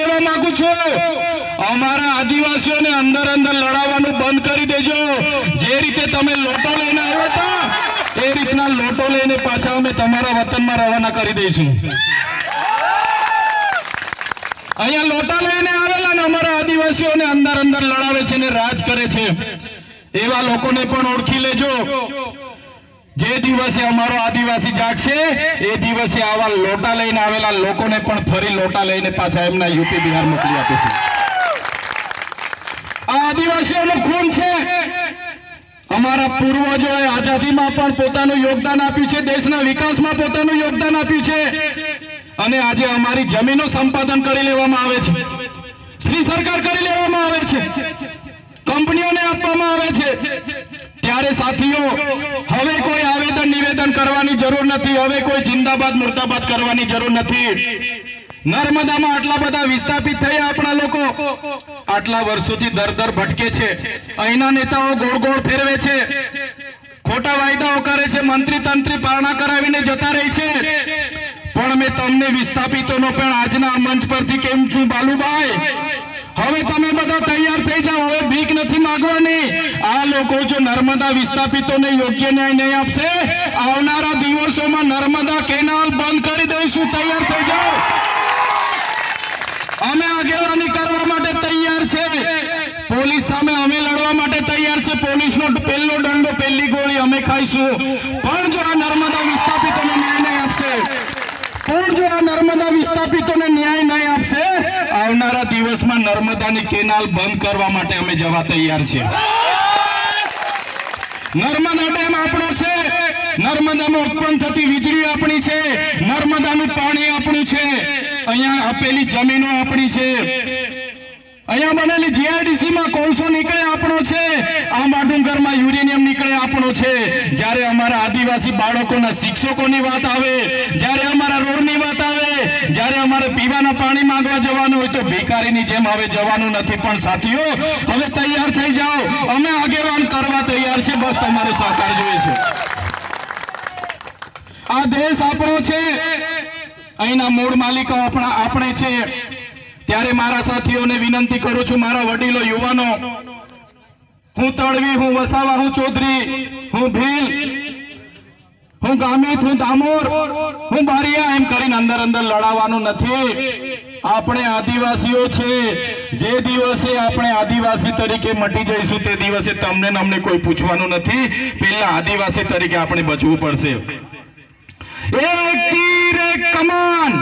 કહેવા માંગુ છું, અમારા આદિવાસીઓને અંદર અંદર લડાવવાનું બંધ કરી દેજો. જે રીતે તમે લોટો લઈને આવ્યા હતા, એ રીતના લોટો લઈને પાછા અમે તમારા વતનમાં રવાના કરી દઈશું. અહીંયા લોટા લઈને આવેલા ને અમારા આદિવાસીઓને અંદર અંદર લડાવે છે ને રાજ કરે છે. એવા લોકોને પણ ઓળખી લેજો. જે દિવસે અમારો આદિવાસી જાગશે, એ દિવસે આવા લોટા લઈને આવેલા લોકોને પણ ફરી લોટા લઈને પાછા એમના યુપી બિહાર મોકલી આપીશું. આ આદિવાસીઓનું ખૂન છે. અમારા પૂર્વજોએ આઝાદીમાં પણ પોતાનું યોગદાન આપ્યું છે, દેશના વિકાસમાં પોતાનું યોગદાન આપ્યું છે. અને આજે અમારી જમીનો સંપાદન કરી લેવામાં આવે છે. શ્રી સરકાર કરી લેવામાં આવે છે. કંપનીઓને આપવામાં આવે છે. ત્યારે સાથીઓ, હવે કોઈ આવેદન, નિવેદન કરવાની જરૂર નથી. હવે કોઈ જિંદાબાદ, મુર્દાબાદ કરવાની જરૂર નથી. નર્મદામાં આટલા બધા વિસ્થાપિત થયા આપણા લોકો. આટલા વર્ષોથી દર દર ભટકે છે. અહીંના નેતાઓ ગોળ ગોળ ફેરવે છે. ખોટા વાયદાઓ કરે છે. મંત્રી તંત્રી પારણા કરાવીને જતા રહી છે. પણ મેં તમને વિસ્થાપિતોનો પણ આજના મંચ પરથી કેમ છું, બાલુભાઈ? હવે તમે બધા તૈયાર થઈ જાઓ. હવે ભીખ નથી માંગવાની. આ લોકો જો નર્મદા વિસ્થાપિતોને યોગ્ય ન્યાય નહીં આપશે, આવનારા દિવસોમાં નર્મદા કેનાલ બંધ કરી દઈશું. તૈયાર થઈ જાઓ. અમે આગેવાની કરવા માટે તૈયાર છે. પોલીસ સામે અમે લડવા માટે તૈયાર છે. પોલીસનો પહેલો દંડો, પહેલી ગોળી અમે ખાઈશું. પણ જો આ નર્મદા વિસ્થાપિતોને ન્યાય નહીં આપશે, પણ જો આ નર્મદા વિસ્થાપિતોને ન્યાય નહીં આપશે આવનારા દિવસમાં નર્મદાની કેનાલ બંધ કરવા માટે અમે જવા તૈયાર છીએ. નર્મદા ડેમ આપણો છે. નર્મદામાં ઉત્પન્ન થતી વીજળી આપણી છે. નર્મદાનું પાણી આપણું છે. અહીંયા આપેલી જમીનો આપણી છે. અહીંયા બનેલી જીઆઈડીસી માં કોલસો નીકળે આપણો છે. આંબા ડુંગરમાં યુરેનિયમ નીકળે આપણો છે. જ્યારે અમારા આદિવાસી બાળકોના શિક્ષકોની વાત આવે, જ્યારે અમારા રોડની વાત જ્યારે અમારે પીવાના પાણી માંગવા જવાનું હોય તો ભિખારીની જેમ હવે જવાનું નથી પણ સાથીઓ, હવે તૈયાર થઈ જાઓ. અમે આગેવાન કરવા તૈયાર છે. બસ તમારો સહકાર જોઈએ છે આ દેશ આપણો છે. અહીંના મૂળ માલિકો આપણા આપણે છે. ત્યારે મારા સાથીઓને વિનંતી કરું છું, મારા વડીલો, યુવાનો. હું તળવી, હું વસાવા, હું ચૌધરી, હું ભીલ હું ગામિત હું દામોર. હું બારિયા એમ કરીને અંદર અંદર લડાવવાનું નથી. આપણે આદિવાસીઓ છે. જે દિવસે આપણે આદિવાસી તરીકે મટી જઈશું તે દિવસે તમને અમને કોઈ પૂછવાનું નથી. પહેલા આદિવાસી તરીકે આપણે બચવું પડશે. એક તીર, એક કમાન.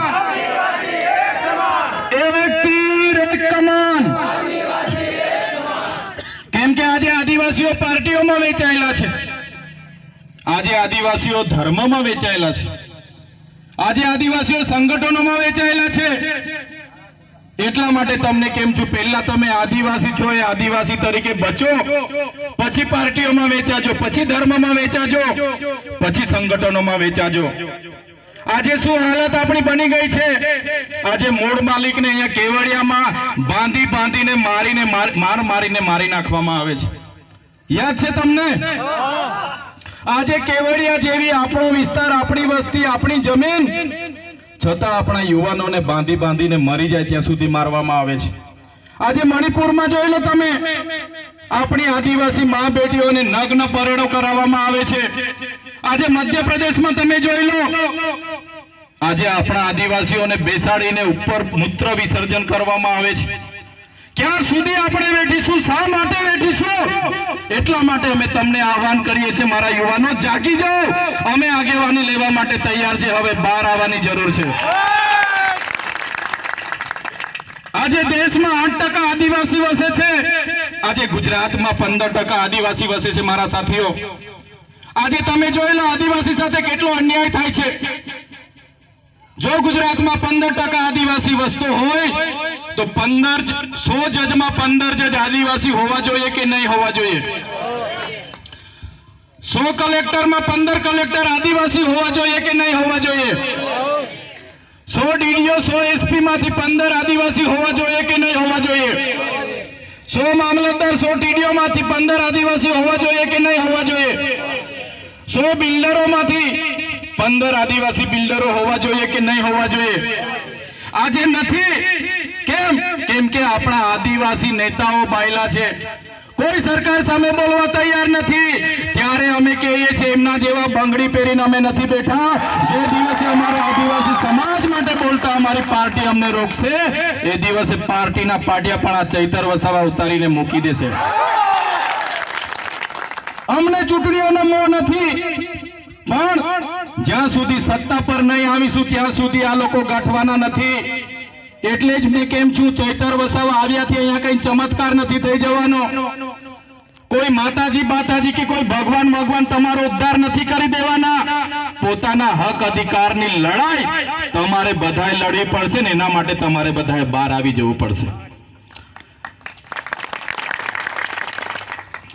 એક તીર, એક કમાન. કેમ કે આજે આદિવાસીઓ પાર્ટીઓમાં વેચાયેલા છે. આજે આદિવાસીઓ ધર્મમાં વેચાયેલા છે. આજે આદિવાસીઓ સંગઠનોમાં વેચાયેલા છે. એટલા માટે તમને કેમ છું? પહેલા તમે આદિવાસી છો, એ આદિવાસી તરીકે બચો. પછી પાર્ટીઓમાં વેચાજો, પછી ધર્મમાં વેચાજો, પછી સંગઠનોમાં વેચાજો. આજે શું હાલત આપણી બની ગઈ છે? આજે મૂળ માલિકને અહીંયા કેવડિયામાં બાંધી બાંધીને મારીને માર માર મારીને મારી નાખવામાં આવે છે. યાદ છે તમને? આજે કેવડિયા જેવી આપણો વિસ્તાર, આપણી વસ્તી, આપણી જમીન, છતાં આપણા યુવાનોને બાંધી બાંધીને મરી જાય ત્યાં સુધી મારવામાં આવે છે. આજે મણિપુરમાં જોઈ લો તમે, આપણી આદિવાસી મા બેટીઓને નગ્ન પરેડો કરાવવામાં આવે છે. આજે મધ્યપ્રદેશમાં તમે જોઈ લો, આજે આપણા આદિવાસીઓને બેસાડીને ઉપર મૂત્ર વિસર્જન કરવામાં આવે છે. ક્યાં સુધી આપણે બેઠીશું? શા માટે બેઠીશું? એટલા માટે અમે તમને આહવાન કરીએ છીએ, મારા યુવાનો, જાગી જાઓ. અમે આગેવાની લેવા માટે તૈયાર છે હવે બહાર આવવાની જરૂર છે. આજે દેશમાં આઠ ટકા આદિવાસી વસે છે. આજે ગુજરાતમાં પંદર ટકા આદિવાસી વસે છે, મારા સાથીઓ. આજે તમે જોયેલો આદિવાસી સાથે કેટલો અન્યાય થાય છે. જો ગુજરાતમાં પંદર ટકા આદિવાસી વસ્તુ હોય, તો પંદર સો જજમાં પંદર જજ આદિવાસી હોવા જોઈએ કે નહીં હોવા જોઈએ? સો કલેક્ટરમાં પંદર કલેક્ટર આદિવાસી હોવા જોઈએ કે નહીં હોવા જોઈએ? સો ડીડીઓ, સો એસપી માંથી પંદર આદિવાસી હોવા જોઈએ કે નહીં હોવા જોઈએ? સો મામલતદાર, સો ટીડીઓ માંથી પંદર આદિવાસી હોવા જોઈએ કે નહીં હોવા જોઈએ? સો બિલ્ડરો માંથી પંદર આદિવાસી બિલ્ડરો હોવા જોઈએ કે નહીં હોવા જોઈએ? આજે નથી. કેમ? કેમ કે આપણા આદિવાસી નેતાઓ બાયલા છે. કોઈ સરકાર સામે બોલવા તૈયાર નથી. ત્યારે અમે કહીએ છીએ, એમના જેવા બંગડી પહેરીને અમે નથી બેઠા. જે દિવસે અમારા આદિવાસી સમાજ માટે બોલતા અમારી પાર્ટી અમને રોકશે, એ દિવસે પાર્ટીના પાટિયા પણ આ ચૈતર વસાવા ઉતારીને મૂકી દેશે. અમને ચૂંટણીઓનો મોહ નથી. પણ જ્યાં સુધી સત્તા પર નહીં આવીશું, ત્યાં સુધી આ લોકો ગાંઠવાના નથી. એટલે જ મેં કેમ છું, ચૈતર વસાવા આવ્યાથી અહીંયા કઈ ચમત્કાર નથી થઈ જવાનો. કોઈ માતાજી, બાતાજી કે કોઈ ભગવાન ભગવાન તમારો ઉદ્ધાર નથી કરી દેવાના. પોતાના હક અધિકારની લડાઈ તમારે બધાએ લડવી પડશે ને એના માટે તમારે બધાએ બહાર આવી જવું પડશે.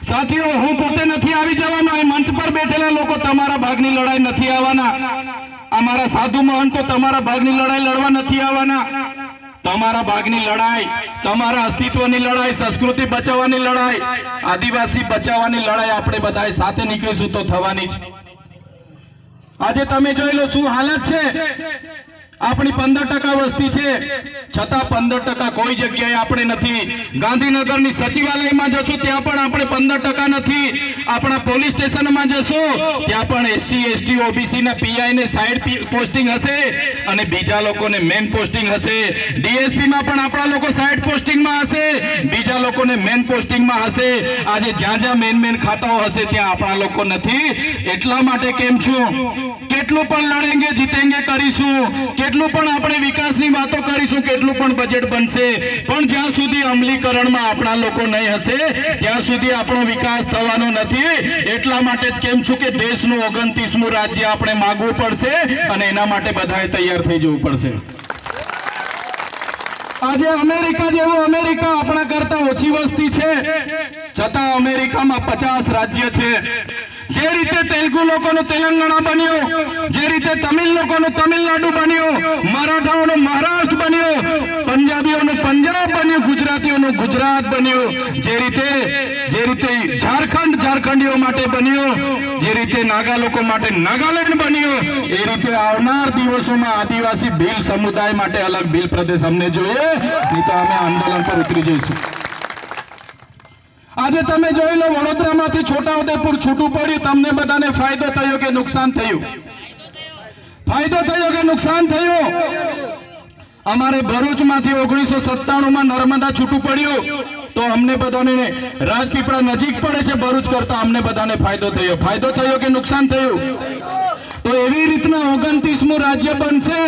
સાથીઓ, હું પોતે નથી આવી જવાનો. એ મંચ પર બેઠેલા લોકો તમારા ભાગની લડાઈ નથી આવવાના. અમારા સાધુ મહંતો તમારા ભાગની લડાઈ લડવા નથી આવવાના. તમારા ભાગની લડાઈ, તમારા અસ્તિત્વની લડાઈ, સંસ્કૃતિ બચાવવાની લડાઈ, આદિવાસી બચાવવાની લડાઈ આપણે બધાએ સાથે નીકળીશું તો થવાની છે આજે તમે જોઈ લો શું હાલત છે. આપણી પંદર ટકા વસ્તી છે. છતાં પંદર ટકા કોઈ જગ્યાએ આપણે નથી. ગાંધીનગરની સચિવાલયમાં જશું ત્યાં પણ આપણે પંદર ટકા નથી. આપણા પોલીસ સ્ટેશનમાં જશું ત્યાં પણ એસસી એસટી ઓબીસી ના પીઆઈ ને સાઈડ પોસ્ટિંગ હશે અને બીજા લોકોને મેન પોસ્ટિંગ હશે. ડીએસપીમાં પણ આપણા લોકો સાઈડ પોસ્ટિંગમાં હશે, બીજા લોકોને મેન પોસ્ટિંગમાં હશે. આજે જ્યાં જ્યાં મેન મેન ખાતાઓ હશે, ત્યાં આપણા લોકો નથી. એટલા માટે કેમ છું? કેટલું પણ લડેંગે, જીતેંગે કરીશું, કેટલું પણ આપણે વિકાસની વાતો કરીશું, કેટલું પણ બજેટ બનશે. પણ જ્યાં સુધી અમલીકરણમાં આપણા લોકો નહીં હશે, ત્યાં સુધી આપણો વિકાસ થવાનો નથી. એટલા માટે જ કેમ છું કે દેશનું ઓગણત્રીસમું રાજ્ય આપણે માગવું પડશે અને એના માટે બધાએ તૈયાર થઈ જવું પડશે. આજે અમેરિકા જેવું અમેરિકા આપણા કરતા ઓછી વસ્તી છે. છતાં અમેરિકામાં પચાસ રાજ્ય છે. જે રીતે તેલુગુ લોકોનું તેલંગાણા બન્યું, જે રીતે તમિલ લોકોનું તમિલનાડુ બન્યું, મરાઠાઓનું મહારાષ્ટ્ર બન્યું, પંજાબીઓનું પંજાબ બન્યું, ગુજરાતીઓનું ગુજરાત બન્યું. જે રીતે જે રીતે ઝારખંડ ઝારખંડીઓ માટે બન્યો, જે રીતે નાગા લોકો માટે નાગાલેન્ડ બન્યો, એ રીતે આવનાર દિવસોમાં આદિવાસી ભીલ સમુદાય માટે અલગ ભીલ પ્રદેશ અમને જોઈએ, નહીં અમે આંદોલન પર ઉતરી જઈશું. આજે તમે જોઈ લો, વડોદરામાંથી છોટાઉદેપુર છૂટું પડ્યું. તમને બધાને ફાયદો થયો કે નુકસાન થયું? ફાયદો થયો કે નુકસાન થયું? અમારે ભરૂચમાંથી ઓગણીસો સત્તાણું માં નર્મદા છૂટું પડ્યું. તો અમને બધાને રાજપીપળા નજીક પડે છે, ભરૂચ કરતા અમને બધાને ફાયદો થયો. ફાયદો થયો કે નુકસાન થયું? તો એવી રીતના ઓગણત્રીસમું રાજ્ય બનશે,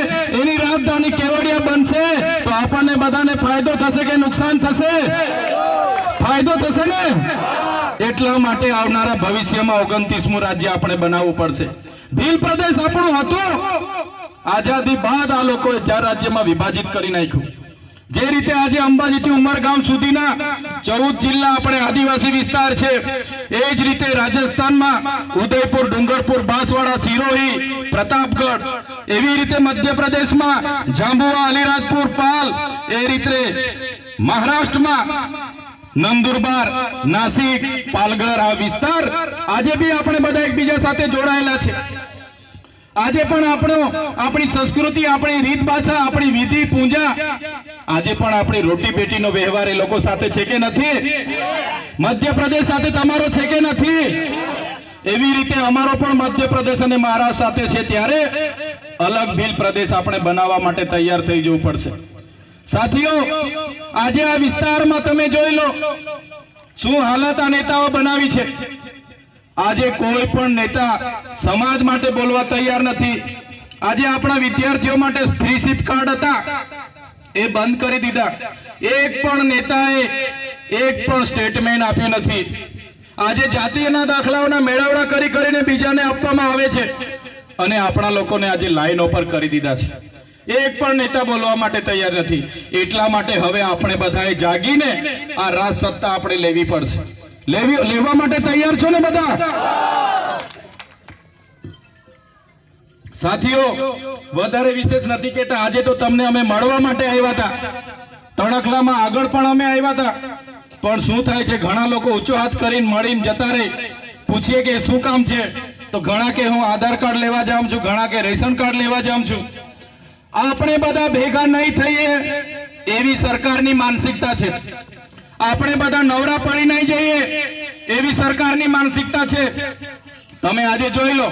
એની રાજધાની કેવડિયા બનશે, તો આપણને બધાને ફાયદો થશે કે નુકસાન થશે? ફાયદો થશે ને? એટલા માટે આવનારા ભવિષ્યમાં ઓગણત્રીસમું રાજ્ય આપણે બનાવવું પડશે. ભીલ પ્રદેશ આપણું હતું. આઝાદી બાદ આ લોકોએ ચાર રાજ્યમાં વિભાજિત કરી નાખ્યું. જે રીતે આજે અંબાજીથી ઉમરગામ સુધીના ચૌદ જિલ્લા આપણે આદિવાસી વિસ્તાર છે, એ જ રીતે રાજસ્થાનમાં ઉદયપુર, ડુંગરપુર, બાંસવાડા સિરોહી પ્રતાપગઢ, એવી રીતે મધ્યપ્રદેશમાં જાંબુવા, અલીરાજપુર, પાલ, એ રીતે મહારાષ્ટ્રમાં નંદુરબાર, નાસિક, પાલઘર આ વિસ્તાર આજે બી આપણે બધા એકબીજા સાથે જોડાયેલા છે. આજે પણ આપણો, આપણી સંસ્કૃતિ, આપણી રીત ભાષા આપણી વિધિ, પૂજા, આજે પણ આપણી રોટી બેટીનો વ્યવહાર એ લોકો સાથે છે કે નથી? મધ્યપ્રદેશ સાથે તમારો છે કે નથી? એવી રીતે અમારો પણ મધ્યપ્રદેશ અને મહારાષ્ટ્ર સાથે છે ત્યારે અલગ ભીલ પ્રદેશ આપણે બનાવવા માટે તૈયાર થઈ જવું પડશે. સાથીઓ, આજે આ વિસ્તારમાં તમે જોઈ લો, શું હાલત આ નેતાઓ બનાવી છે? આજે કોઈ પણ નેતા સમાજ માટે બોલવા તૈયાર નથી. આજે આપણા વિદ્યાર્થીઓ માટે ફ્રી સિપ કાર્ડ હતા. એ બંધ કરી દીધા. એક પણ નેતાએ એક પણ સ્ટેટમેન્ટ આપ્યું નથી. આજે જાતિના દાખલાઓના મેળવડા કરી કરીને બીજાને આપવામાં આવે છે. અને આપણા લોકોને આજે લાઈનો પર કરી દીધા છે. એક પણ નેતા બોલવા માટે તૈયાર નથી. એટલા માટે હવે આપણે બધાએ જાગીને આ રાજ સત્તા આપણે લેવી પડશે. લેવી માટે તૈયાર છો ને બધા? સાથીઓ, વધારે વિશેષ નથી કેતા આજે તો તમને અમે મળવા માટે આવ્યા હતા. તણખલામાં આગળ પણ અમે આવ્યા હતા. પણ શું થાય છે, ઘણા લોકો ઊંચો હાથ કરીને મળીને જતા રહે. પૂછીએ કે શું કામ છે? તો ઘણા કે હું આધાર કાર્ડ લેવા જાઉં છું, ઘણા કે રેશન કાર્ડ લેવા જાઉં છું. આપણે બધા ભેગા નહીં થઈએ એવી સરકારની માનસિકતા છે. આપણે બધા નવરા પડી નહીં જઈએ. એવી સરકારની માનસિકતા છે. તમે આજે જોઈ લો,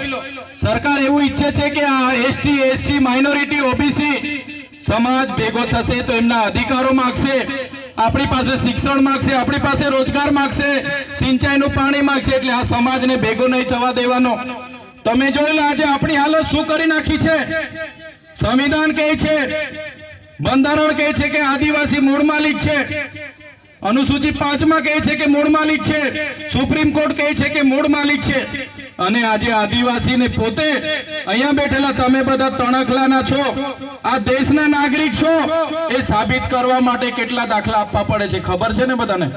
સરકાર એવું ઈચ્છે છે કે આ એસટી, એસસી, માઇનોરિટી, ઓબીસી સમાજ ભેગો થશે તો એમના અધિકારો માગશે, આપણી પાસે શિક્ષણ માગશે, આપણી પાસે રોજગાર માગશે, સિંચાઈનું પાણી માગશે, એટલે આ સમાજને ભેગો નહીં થવા દેવાનો. તમે જોઈ લો આજે આપણી હાલત શું કરી નાખી છે. સંવિધાન કહે છે, બંધારણ કહે છે કે આદિવાસી મૂળ માલિક છે. અનુસૂચિ પાંચમાં કહે છે કે મૂળ માલિક છે. સુપ્રીમ કોર્ટ કહે છે કે મૂળ માલિક છે. અને આજે આદિવાસીને પોતે અહીંયા બેઠેલા તમે બધા તણખલાના છો. આ દેશના નાગરિક છો. એ સાબિત કરવા માટે કેટલા દાખલા આપવા પડે છે? ખબર છે ને બધાને?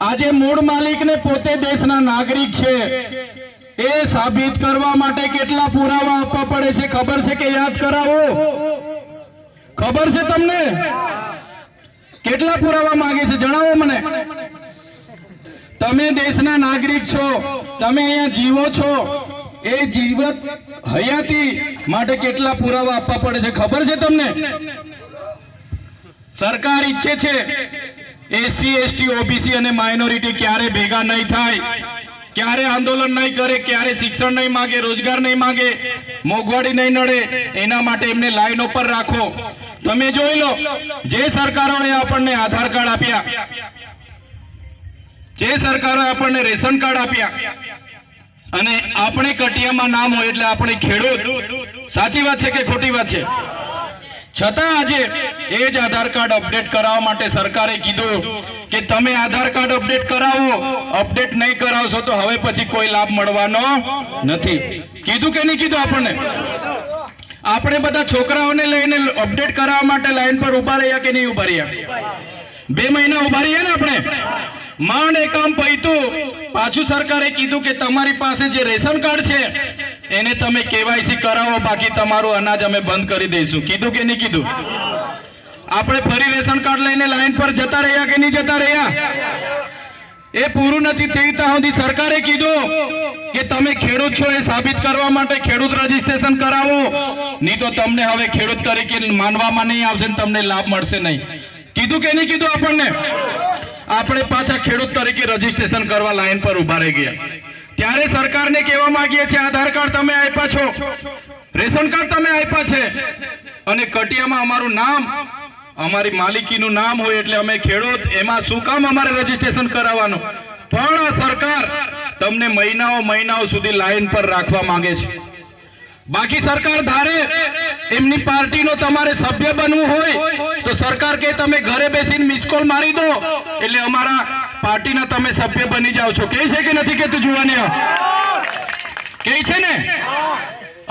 આજે મૂળ માલિકને પોતે દેશના નાગરિક છે. એ સાબિત કરવા માટે કેટલા પુરાવા આપવા પડે છે? ખબર છે કે યાદ કરાવો. ખબર છે તમને? કેટલા પુરાવા માંગે છે? જણાવો મને. તમે દેશના નાગરિક છો. તમે અહીંયા જીવો છો. એ જીવત હયાતી માટે કેટલા પુરાવા આપવા પડે છે? ખબર છે તમને? સરકાર ઈચ્છે છે એસસી એસટી ઓબીસી અને માઇનોરિટી ક્યારે ભેગા નહીં થાય, ક્યારે આંદોલન નહીં કરે, ક્યારે શિક્ષણ નહીં માગે, રોજગાર નહીં માગે, મોંઘવારી નહીં નડે, એના માટે એમને લાઈન ઉપર રાખો. તમે જોઈ લો, જે સરકારોએ આપણને આધાર કાર્ડ આપ્યા, જે સરકારોએ આપણને રેશન કાર્ડ આપ્યા, અને આપણે કટિયામાં નામ હોય એટલે આપણે ખેડૂત, સાચી વાત છે કે ખોટી વાત છે? છતાં આજે એ જ આધાર કાર્ડ અપડેટ કરાવવા માટે સરકારે કીધું કે તમે આધાર કાર્ડ અપડેટ કરાવો, અપડેટ નહીં કરાવશો તો હવે પછી કોઈ લાભ મળવાનો નથી. કીધું કે નહીં કીધું આપણને? આપણે બધા છોકરાઓને લઈને અપડેટ કરાવવા માટે લાઈન પર ઊભા રહ્યા કે નહીં ઊભા રહ્યા? બે મહિના ઊભા રહ્યા ને આપણે? માંડ એકમ પૈતું. પાછું સરકારે કીધું કે તમારી પાસે જે રેશન કાર્ડ છે, એને તમે કેવાયસી કરાવો, બાકી તમારું અનાજ અમે બંધ કરી દઈશું. કીધું કે નહીં કીધું? આપણે ફરી રેશન કાર્ડ લઈને લાઈન પર જતા રહ્યા કે નહીં જતા રહ્યા? એ પૂરું નથી તે સુધી સરકારે કીધું કે તમે ખેડૂત છો એ સાબિત કરવા માટે ખેડૂત રજીસ્ટ્રેશન કરાવો. નહીં તો તમને હવે ખેડૂત તરીકે માનવામાં નહીં આવશે તમને લાભ મળશે નહીં. કીધું કે નહીં કીધું આપણને? આપણે પાછા ખેડૂત તરીકે રજીસ્ટ્રેશન કરવા લાઈન પર ઊભા રહી ગયા. ત્યારે સરકારને કહેવા માંગીએ છીએ, આધાર કાર્ડ તમે આપ્યા છો. રેશન કાર્ડ તમે આપ્યા છે. અને કટિયામાં અમારું નામ અમારી માલિકીનું નામ હોય એટલે અમે ખેડૂત એમાં શું કામ અમારે રજીસ્ટ્રેશન કરાવવાનું? પણ સરકાર તમને મહિનાઓ મહિનાઓ સુધી લાઈન પર રાખવા માંગે છે. બાકી સરકાર ધારે એમની પાર્ટીનો તમારે સભ્ય બનવું હોય તો સરકાર કે તમે ઘરે બેસીને મિસ કોલ મારી દો, એટલે અમારા પાર્ટીના તમે સભ્ય બની જાઓ છો. કે છે કે નથી કેતું જુવાની કે છે ને?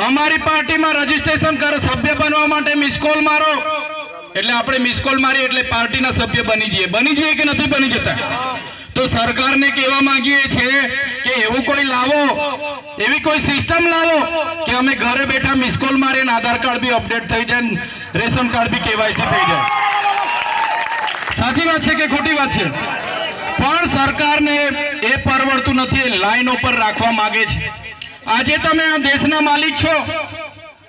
અમારી પાર્ટીમાં રજીસ્ટ્રેશન કરો, સભ્ય બનવા માટે મિસ કોલ મારો. એટલે આપણે મિસકોલ મારી એટલે પાર્ટીના સભ્ય બની જઈએ. બની જઈએ કે નથી બની જતા? તો સરકારને કહેવા માંગીએ છીએ કે એવું કોઈ લાવો, એવી કોઈ સિસ્ટમ લાવો કે અમે ઘરે બેઠા મિસકોલ મારીને આધાર કાર્ડ બી અપડેટ થઈ જાય રેશન કાર્ડ બી કેવાયસી થઈ જાય. સાચી વાત છે કે ખોટી વાત છે? પણ સરકારને એ પરવડતું નથી લાઈન ઉપર રાખવા માંગે છે. આજે તમે આ દેશના માલિક છો.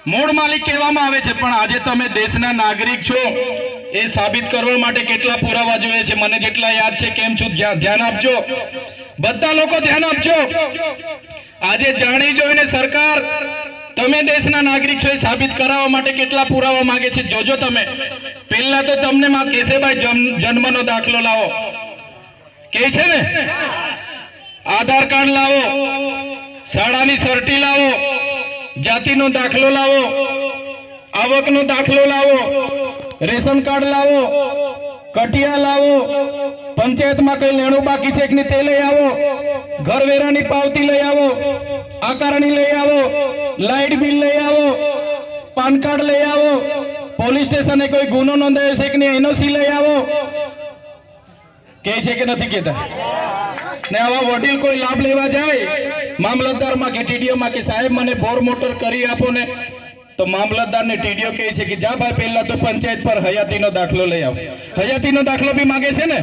મૂળ માલિક કહેવામાં આવે છે, પણ આજે તમે દેશના નાગરિક છો. એ સાબિત કરવા માટે કેટલા પુરાવા જોઈએ છે, મને જેટલા યાદ છે, કેમ છું ધ્યાન આપજો. બધા લોકો ધ્યાન આપજો. આજે જાણી જોઈને સરકાર, તમે દેશના નાગરિક છો, એ સાબિત કરાવવા માટે કેટલા પુરાવા માંગે છે, જોજો તમે. પહેલા તો તમને માં કેસેભાઈ જન્મ- જન્મનો દાખલો લાવો. કે છે ને? આધાર કાર્ડ લાવો. શાળાની સર્ટી લાવો. જાતિનો દાખલો લાવો, આવકનો દાખલો લાવો, રેશન કાર્ડ લાવો, કટિયા લાવો, પંચાયતમાં કઈ લેણું બાકી છે કે તે લઈ આવો, ઘરવેરાની પાવતી લઈ આવો, આકારણી લઈ આવો, લાઇટ બિલ લઈ આવો, પાન કાર્ડ લઈ આવો, પોલીસ સ્ટેશને કોઈ ગુનો નોંધાયો છે કે નહીં એનઓસી લઈ આવો? કે છે કે નથી કહેતા? ને આવા વડીલ કોઈ લાભ લેવા જાય? મામલતદારમાં કે ટીડીઓમાં કે સાહેબ મને બોર મોટર કરી આપો ને, તો મામલતદાર ને ટીડીઓ કહે છે કે જા ભાઈ, પહેલા તો પંચાયત પર હયાતીનો દાખલો લઈ આવ. હયાતીનો દાખલો બી માગે છે ને?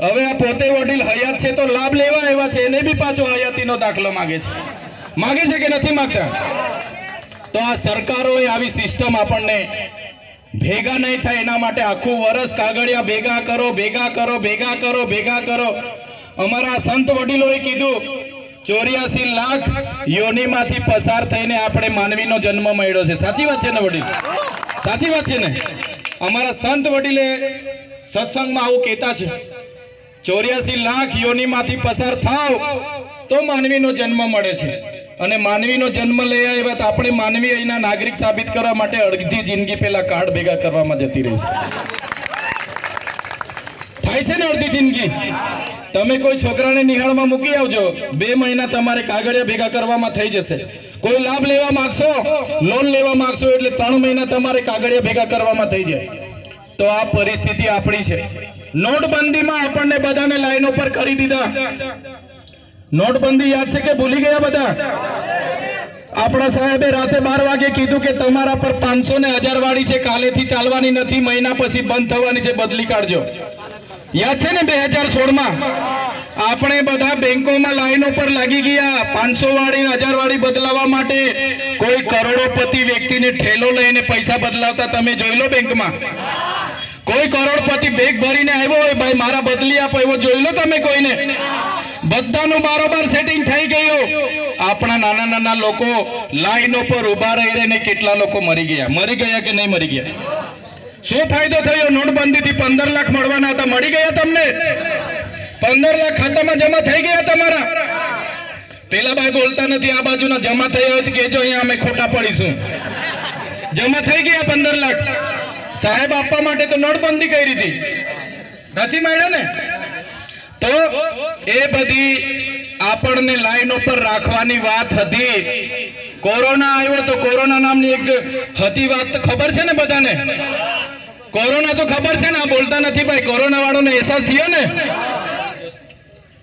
હવે આ પોતે વડીલ હયાત છે તો લાભ લેવા આવ્યા છે, એને બી પાછો હયાતીનો દાખલો માગે છે. માગે છે કે નથી માગતા? તો આ સરકારોએ આવી સિસ્ટમ આપણને ભેગા નહીં થાય એના માટે આખું વરસ કાગળિયા ભેગા કરો ભેગા કરો ભેગા કરો ભેગા કરો. અમારા સંત વડીલોએ કીધું ચોર્યાસી લાખ યોનિમાંથી પસાર થઈને આપણે માનવીનો જન્મ મળ્યો છે. સાચી વાત છે ને વડીલ? સાચી વાત છે ને? અમારા સંત વડીલે સત્સંગમાં આવું કહેતા છે, ચોર્યાસી લાખ યોનિમાંથી પસાર થાવ તો માનવીનો જન્મ મળે છે. અને માનવીનો જન્મ લઈ આવ્યા તો આપણે માનવી અહીંના નાગરિક સાબિત કરવા માટે અડધી જિંદગી પહેલા કાર્ડ ભેગા કરવામાં જતી રહી છે. થાય છે ને અડધી જિંદગી? તમે કોઈ છોકરાને નિહાળમાં મૂકી આવજો. બે મહિના તમારે કાગળિયા ભેગા કરવામાં થઈ જશે. કોઈ લાભ લેવા માંગશો? લોન લેવા માંગશો એટલે ત્રણ મહિના તમારે કાગળિયા ભેગા કરવામાં થઈ જાય. તો આ પરિસ્થિતિ આપણી છે. નોટબંધીમાં આપણને બધાને લાઈનો પર કરી દીધા. નોટબંધી યાદ છે કે ભૂલી ગયા બધા? આપણા સાહેબે રાતે બાર વાગે કીધું કે તમારા પર પાંચસો ને હજાર વાળી છે, કાલેથી ચાલવાની નથી, મહિના પછી બંધ થવાની છે, બદલી કાઢજો. યાદ છે ને બે હજાર સોળમાં? આપણે બધા બેંકોમાં લાઈનો પર લાગી ગયા. પાંચસો વાળી હજાર વાળી બદલાવા માટે કોઈ કરોડોપતિ વ્યક્તિને ઠેલો લઈને પૈસા બદલાવતા તમે જોઈ લો બેંકમાં. કોઈ કરોડપતિ બેગ ભરીને આવ્યો હોય, ભાઈ, મારા બદલી આપો એવો જોઈ લો તમે કોઈને. બધાનું બારોબાર સેટિંગ થઈ ગયું. આપણા નાના નાના લોકો લાઈનો પર ઊભા રહી રહીને કેટલા લોકો મરી ગયા? મરી ગયા કે નહીં મરી ગયા? શું ફાયદો થયો? નોટબંધીથી પંદર લાખ મળવાના હતા. મળી ગયા તમને? પંદર લાખ ખાતામાં જમા થઈ ગયા તમારા? પેલા ભાઈ બોલતા નથી, આ બાજુના જમા થયા હોય તો કહેજો, અહીંયા અમે ખોટા પડીશું. જમા થઈ ગયા પંદર લાખ. સાહેબ આપવા માટે તો નોટબંધી કરી હતી. નથી મળ્યા ને? તો એ બધી આપણને લાઈન ઉપર રાખવાની વાત હતી. કોરોના આવ્યો તો કોરોના નામની એક હતી વાત ખબર છે ને બધાને? કોરોના તો ખબર છે ને, આ બોલતા નથી ભાઈ. કોરોના વાળોને અહેસાસ થયો ને?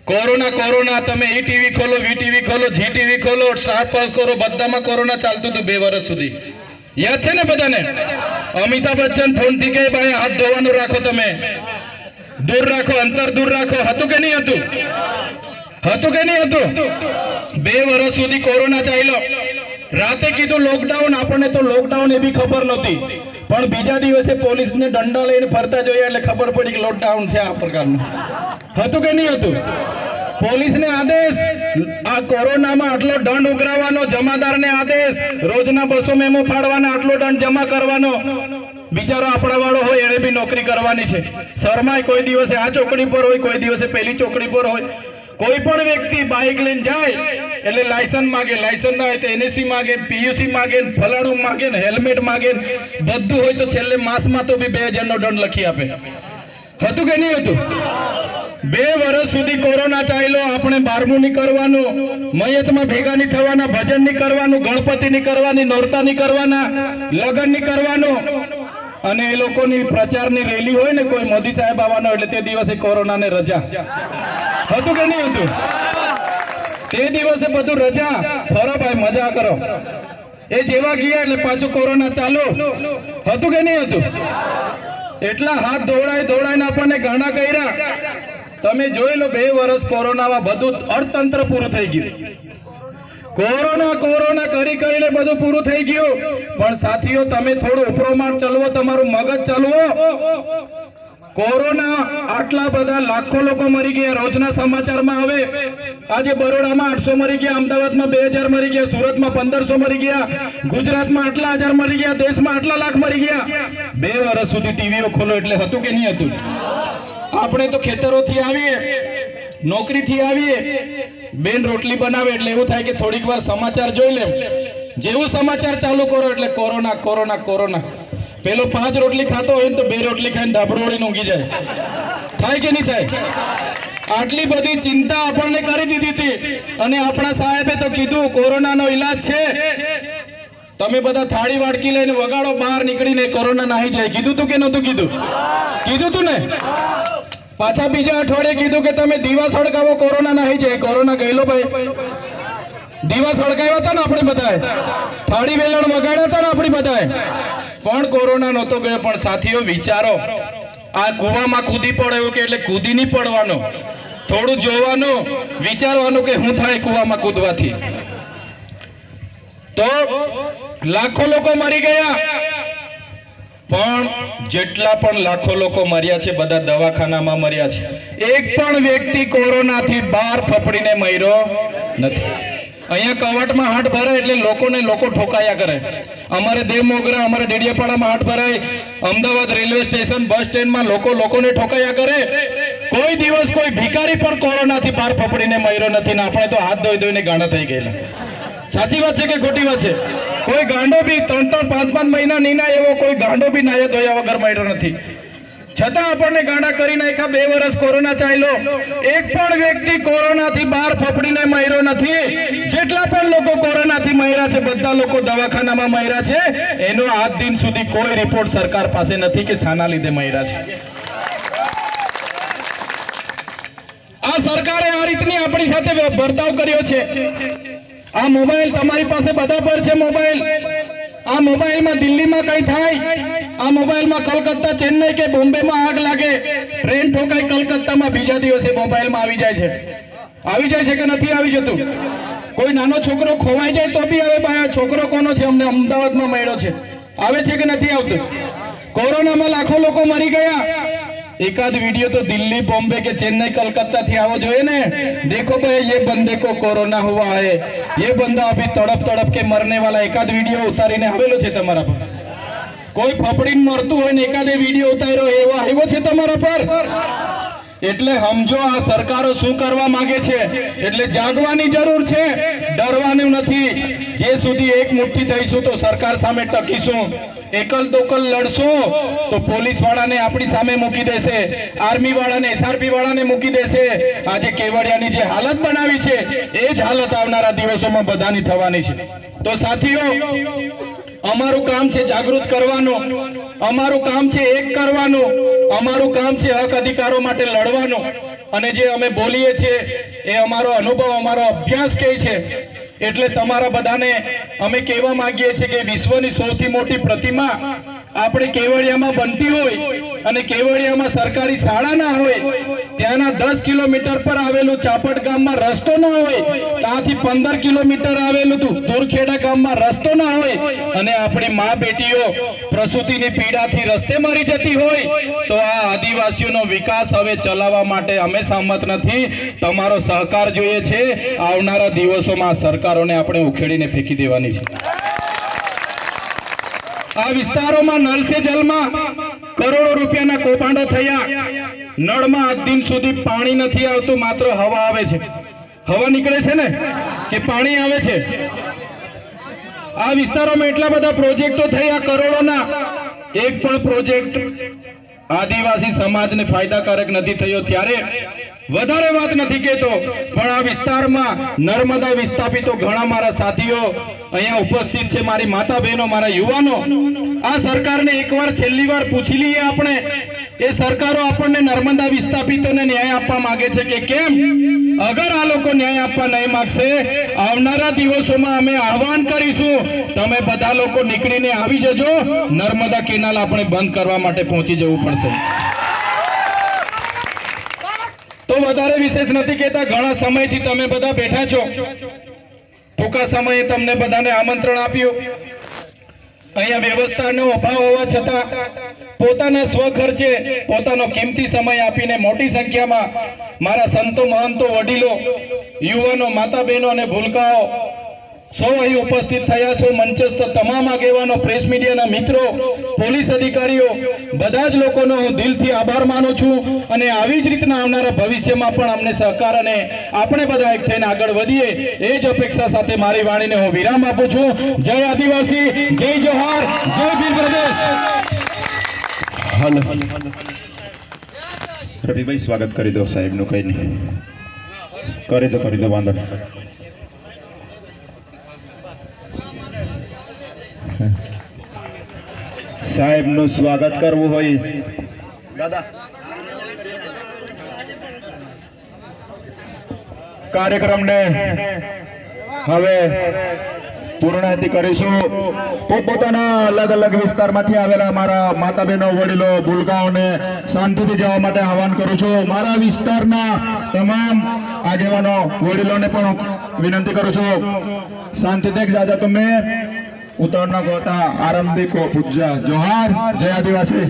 કોરોના કોરોના, તમે ઈ ટીવી ખોલો, વી ટીવી ખોલો, જી ટીવી ખોલો, સ્ટાર પાસ કરો, બધામાં કોરોના ચાલતું હતું બે વર્ષ સુધી. યાદ છે ને બધાને? અમિતાભ બચ્ચન ફોનથી કહે, ભાઈ, હાથ ધોવાનું રાખો તમે. દૂર રાખો, અંતર દૂર રાખો. હતું કે નહીં હતું? હતું કે નહીં હતું? બે વર્ષ સુધી કોરોના ચાલ્યો. રાતે કીધું લોકડાઉન આપણને તો લોકડાઉન એ બી ખબર નહોતી. પણ બીજા દિવસે પોલીસને દંડા લઈને ફરતા જોયા એટલે ખબર પડી કે લોકડાઉન છે આ પ્રકારનું. હતું કે નહીં હતું? પોલીસને આદેશ, આ કોરોનામાં આટલો દંડ ઉઘરાવવાનો, જમાદારને આદેશ, રોજના બસો મેમો ફાડવાના, આટલો દંડ જમા કરવાનો. બિચારો આપણા વાળો હોય, એને બી નોકરી કરવાની છે. શરમાય કોઈ દિવસે આ ચોકડી પર હોય, કોઈ દિવસે પેલી ચોકડી પર હોય. કોઈ પણ વ્યક્તિ બાઇક લઈને જાય, એટલે લાયસન્સ માગે, લાયસન્સ ના હોય તો એનએસી માગે પીયુસી માગે, ફલાણું માગે ને હેલ્મેટ માગે બધું હોય તો છેલ્લે માસમાં તો બી બે હજારનો દંડ લખી આપે. હતું કે નહીં હતું? બે વર્ષ સુધી કોરોના ચાલ્યો, આપણે બારમું નહીં કરવાનું, મયતમાં ભેગા નહીં થવાના ભજન નહીં કરવાનું ગણપતિ નહીં કરવાની નોરતા નહીં કરવાના લગ્ન નહીં કરવાનું. અને એ લોકોની પ્રચારની રેલી હોય ને કોઈ મોદી સાહેબ આવવાનો, એટલે તે દિવસે કોરોનાને રજા. હતું કે નહીં હતું? તે દિવસે બધું રજા. ફરો ભાઈ મજા કરો. એ જેવા ગયા એટલે પાછું કોરોના ચાલુ. હતું કે નહીં હતું? એટલા હાથ દોડાય દોડાઈને આપણને ઘણા કર્યા. તમે જોઈ લો બે વર્ષ કોરોનામાં બધું અર્થતંત્ર પૂરું થઈ ગયું. કોરોના કોરોના કરી કરીને બધું પૂરું થઈ ગયું. પણ સાથીઓ, તમે થોડું ઉપરોમાન ચલવો, તમારું મગજ ચલવો. કોરોના આટલા બધા લાખો લોકો મરી ગયા. રોજના સમાચારમાં આવે, આજે બરોડામાં આઠસો મરી ગયા, અમદાવાદમાં બે હજાર મરી ગયા, સુરતમાં પંદરસો મરી ગયા, ગુજરાતમાં આટલા હજાર મરી ગયા, દેશમાં આટલા લાખ મરી ગયા. બે વર્ષ સુધી ટીવીઓ ખોલો એટલે હતું કે નહીં હતું? આપણે તો ખેતરોથી આવીએ, નોકરીથી આવીએ, બેન રોટલી બનાવે એટલે એવું થાય કે થોડીક વાર સમાચાર જોઈ લેમ જેવું સમાચાર ચાલુ કરો એટલે કોરોના કોરોના કોરોના. પેલો પાંચ રોટલી ખાતો હોય તો બે રોટલી ખાઈને ધાબળો વળીને ઊંઘી જાય. થાય કે નહીં થાય? આટલી બધી ચિંતા આપણને કરી દીધી હતી. અને આપણા સાહેબે તો કીધું, કોરોનાનો ઈલાજ છે. તમે બધા થાળી વાડકી લઈને વગાડો, બહાર નીકળીને કોરોના નાહી જાય. કીધું તું કે નહોતું કીધું? કીધું તું ને? પાછા બીજા અઠવાડિયે કીધું કે તમે દીવા સળગાવો, કોરોના નાહી જાય. કોરોના ગયેલો ભાઈ. દીવા સળગાવ્યા હતા ને આપણે બધાએ? થાળી વેલણ વગાડ્યા હતા ને આપણે બધાએ? પણ કોરોના નહોતો ગયો, પણ સાથીઓ, વિચારો. આ કૂવામાં કૂદી પડ્યો કે એટલે કૂદી નહીં પડવાનું. થોડું જોવાનું, વિચારવાનું કે શું થાય કૂવામાં કૂદવાથી. તો લાખો લોકો મરી ગયા. પણ જેટલા પણ લાખો લોકો મર્યા છે, બધા દવાખાનામાં મર્યા છે. એક પણ વ્યક્તિ કોરોનાથી બહાર ફફડીને મર્યો નથી. અહીંયા કવાટમાં હાટ ભરાય એટલે લોકોને લોકો ઠોકાયા કરે. અમારે દેવ મોગરા અમારે ડેડિયાપાડામાં હાટ ભરાય. અમદાવાદ રેલવે સ્ટેશન બસ સ્ટેન્ડમાં લોકો લોકોને ઠોકાયા કરે. કોઈ દિવસ કોઈ ભિખારી પણ કોરોનાથી પાર ફફડીને મર્યો નથી ને આપણે તો હાથ ધોઈ ધોઈને ગાંડા થઈ ગયેલા. સાચી વાત છે કે ખોટી વાત છે? કોઈ ગાંડો બી ત્રણ ત્રણ પાંચ પાંચ મહિના નીના એવો કોઈ ગાંડો બી નાયો ધોયા વગર મર્યો નથી. છતાં આપણને ગાંડા કરી નાખ્યા, બે વર્ષ કોરોના ચાલ્યો. એક પણ વ્યક્તિ કોરોનાથી બહાર ફફડીને મર્યો નથી. જેટલા પણ લોકો કોરોનાથી મર્યા છે, બધા લોકો દવાખાનામાં મર્યા છે. એનો આજ દિન સુધી કોઈ રિપોર્ટ સરકાર પાસે નથી કે શાના લીધે મર્યા છે. આ સરકારે આ રીતની આપણી સાથે વર્તાવ કર્યો છે. આ મોબાઈલ તમારી પાસે બધા પર છે મોબાઈલ. આ મોબાઈલમાં દિલ્હીમાં કઈ થાય? આ મોબાઈલમાં કલકત્તા, ચેન્નઈ કે બોમ્બેમાં આગ લાગે, ટ્રેન ઠોકાય કલકત્તામાં બીજા દિવસે મોબાઈલમાં આવી જાય છે. આવી જાય છે કે નથી આવી જતું? કોઈ નાનો છોકરો ખોવાઈ જાય તો બી હવે ભાઈ છોકરો કોનો છે? અમને અમદાવાદમાં મળ્યો છે. આવે છે કે નથી આવતું? કોરોનામાં લાખો લોકો મરી ગયા. એકાદ વિડિયો તો દિલ્હી, બોમ્બે કે ચેન્નઈ કલકત્તા થી આવો જોઈએ ને. દેખો ભાઈ ये બંદે કો કોરોના हुआ હૈ. ये बंदा અભી તડપ તડપ કે मरने वाला એકાદ વિડિયો ઉતારીને આવેલો છે તમારા પર. કોઈ ફફડીને મરતું હોય ને એકાદે વીડિયો ઉતાર્યો, એવો આવ્યો છે તમારા પર? એટલે સમજો, આ સરકારો શું કરવા માંગે છે? એટલે જાગવાની જરૂર છે, ડરવાનું નથી. જે સુધી એક મુઠ્ઠી થઈશું તો સરકાર સામે ટકીશું. એકલ દોકલ લડશું તો પોલીસ વાળાને આપણી સામે મૂકી દેશે. આર્મી વાળાને એસઆરપી વાળાને મૂકી દેશે. આજે કેવડિયાની જે હાલત બનાવી છે, એ જ હાલત આવનારા દિવસોમાં બધાની થવાની છે. તો સાથીઓ અમારું કામ છે જાગૃત કરવાનું. અમારું કામ છે એક કરવાનું. અમારું કામ છે હક અધિકારો માટે લડવાનું. અને જે અમે બોલીએ છીએ, એ અમારો અનુભવ, અમારો અભ્યાસ કહે છે. એટલે તમારા બધાને અમે કહેવા માંગીએ છીએ કે વિશ્વની સૌથી મોટી પ્રતિમા આપણે કેવડિયામાં બનતી હોય અને કેવડિયામાં સરકારી શાળા ના હોય, ત્યાંના દસ કિલોમીટર પર આવેલું ચાપટ ગામમાં રસ્તો ના હોય, ત્યાંથી પંદર કિલોમીટર આવેલું હતું દુરખેડા ગામમાં રસ્તો ના હોય અને આપણી મા બેટીઓ પ્રસૂતિની પીડાથી રસ્તે મરી જતી હોય, તો આ આદિવાસીઓનો વિકાસ હવે ચલાવવા માટે અમે સહમત નથી. તમારો સહકાર જોઈએ છે. આવનારા દિવસોમાં સરકારોને આપણે ઉખેડીને ફેંકી દેવાની છે. આ વિસ્તારોમાં નળ સે જલમાં કરોડો રૂપિયાના કૌભાંડો થયા. નળમાં આજ દિન સુધી પાણી નથી આવતું, માત્ર હવા આવે છે. હવા નીકળે છે ને? કે પાણી આવે છે? આ વિસ્તારોમાં એટલા બધા પ્રોજેક્ટો થયા કરોડોના. એક પણ પ્રોજેક્ટ આદિવાસી સમાજને ફાયદાકારક નથી થયો. ત્યારે વધારે વાત નથી કહેતો, પણ આ વિસ્તારમાં નર્મદા વિસ્થાપિતો ઘણા મારા સાથીઓ અહીંયા ઉપસ્થિત છે, મારી માતા બહેનો મારા યુવાનો. આ સરકારને એકવાર છેલ્લી વાર પૂછી લઈએ આપણે. એ સરકારો આપણને નર્મદા વિસ્થાપિતોને ન્યાય આપવા માંગે છે કે કેમ? અગર આ લોકો ન્યાય આપવા નહીં માગશે, આવનારા દિવસોમાં અમે આહવાન કરીશું, તમે બધા લોકો નીકળીને આવી જજો. નર્મદા કેનાલ આપણે બંધ કરવા માટે પહોંચી જવું પડશે. તો વધારે વિશેષ નથી કહેતા, ઘણા સમયથી તમે બધા બેઠા છો. ટૂંકા સમયે તમને બધાને આમંત્રણ આપ્યું. અહીંયા વ્યવસ્થાનો અભાવ હોવા છતાં પોતાના સ્વખર્ચે, પોતાનો કિંમતી સમય આપીને મોટી સંખ્યામાં મારા સંતો, મહંતો, વડીલો, યુવાનો માતા બહેનો અને ભૂલકાઓ સૌ અહીં ઉપસ્થિત થયા છો. મંચસ્થ તમામ આગેવાનો, પ્રેસ મીડિયાના મિત્રો, પોલીસ અધિકારીઓ, બધા જ લોકોનો હું દિલથી આભાર માનું છું અને આવી જ રીતના આવનારા ભવિષ્યમાં પણ અમને સહકાર અને આપણે બધા એક થઈને આગળ વધીએ એ જ અપેક્ષા સાથે મારી વાણીને હું વિરામ આપું છું. જય આદિવાસી, જય જોહાર, જય ભીલ પ્રદેશ. રવિભાઈ, સ્વાગત કરી દો સાહેબનું કંઈ નહીં. કરી દો કરી દો, વાંધો સાહેબનું સ્વાગત કરવું હોય. દાદા. કાર્યક્રમને હવે પૂર્ણાહતિ કરીશું. પોતપોતાના અલગ અલગ વિસ્તારમાંથી આવેલા મારા માતા બહેનો વડીલો ભૂલકાઓને શાંતિથી જવા માટે આહવાન કરું છું. મારા વિસ્તારના તમામ આગેવાનો, વડીલોને પણ વિનંતી કરું છું. શાંતિથી જાજા તમે. ઉતરનો ગોતા આરંભિકો પૂજ્ય જોહાર જય આદિવાસી.